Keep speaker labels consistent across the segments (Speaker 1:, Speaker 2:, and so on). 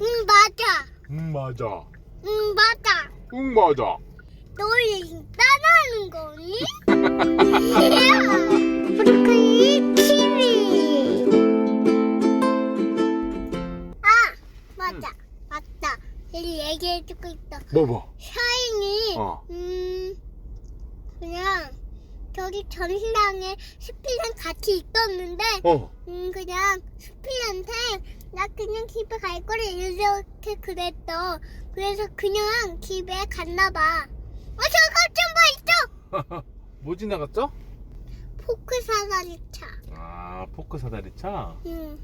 Speaker 1: 응 맞아.
Speaker 2: 응 맞아
Speaker 1: 응 맞아.
Speaker 2: 응 맞아
Speaker 1: 너희 따라하는 거니? 브로콜리 키위. 아 맞아 맞다. 얘기해주고 있어.
Speaker 2: 뭐 뭐?
Speaker 1: 샤인이
Speaker 2: 어.
Speaker 1: 음 그냥 저기 전시장에 스피랑 같이 있었는데
Speaker 2: 어
Speaker 1: 음 그냥 스피한테 나 그냥 집에 갈 거래 이렇게 그랬어. 그래서 그냥 집에 갔나 봐. 어 저거 좀봐 있어.
Speaker 2: 뭐 지나갔죠?
Speaker 1: 포크 사다리 차.
Speaker 2: 아 포크 사다리 차
Speaker 1: 응.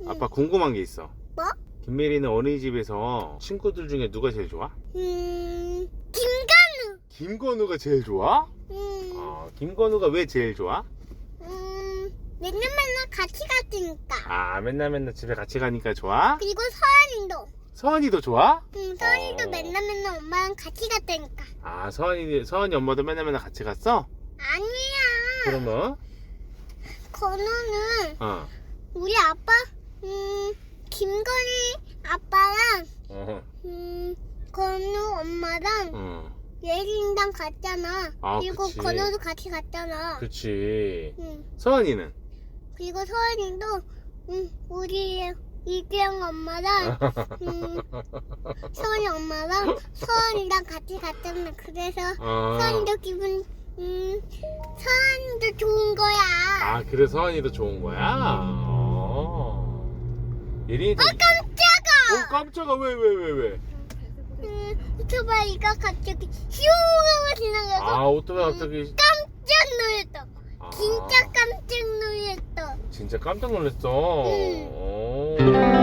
Speaker 1: 응.
Speaker 2: 아빠 궁금한 게 있어
Speaker 1: 뭐?
Speaker 2: 김메리는 어린이집에서 친구들 중에 누가 제일 좋아?
Speaker 1: 음 김간우.
Speaker 2: 김건우가 제일 좋아?
Speaker 1: 음.
Speaker 2: 어, 김건우가 왜 제일 좋아?
Speaker 1: 음 맨날 맨날 같이 갔으니까.
Speaker 2: 아 맨날 맨날 집에 같이 가니까 좋아?
Speaker 1: 그리고 서연이도.
Speaker 2: 서은이도 좋아?
Speaker 1: 응, 서연이도
Speaker 2: 어.
Speaker 1: 맨날 맨날 엄마랑 같이 갔다니까.
Speaker 2: 아 서은이 서은이 엄마도 맨날 맨날 같이 갔어?
Speaker 1: 아니야.
Speaker 2: 그러면
Speaker 1: 건우는
Speaker 2: 어,
Speaker 1: 우리 아빠, 음, 김건희 아빠랑,
Speaker 2: 어,
Speaker 1: 음, 건우 엄마랑
Speaker 2: 어,
Speaker 1: 예린이랑 갔잖아.
Speaker 2: 아,
Speaker 1: 그리고
Speaker 2: 그치.
Speaker 1: 건우도 같이 갔잖아.
Speaker 2: 그치.
Speaker 1: 응.
Speaker 2: 서은이는?
Speaker 1: 그리고 서연이도, 음, 우리 이규영 엄마랑, 음, 서연이 엄마랑 서연이랑 같이 갔잖아. 그래서
Speaker 2: 어.
Speaker 1: 서연이도 기분, 음, 서연이도 좋은 거야.
Speaker 2: 아 그래서 서은이도 좋은 거야? 어. 예린이도
Speaker 1: 아, 깜짝아!
Speaker 2: 어 깜짝아 왜 왜 왜 왜?
Speaker 1: 음, 오토바이가 갑자기 슝 하고 지나가서
Speaker 2: 아 오토바이 갑자기
Speaker 1: 깜짝 놀랐어.
Speaker 2: 아,
Speaker 1: 진짜.
Speaker 2: 진짜 깜짝 놀랐어.
Speaker 1: 응.
Speaker 2: 오.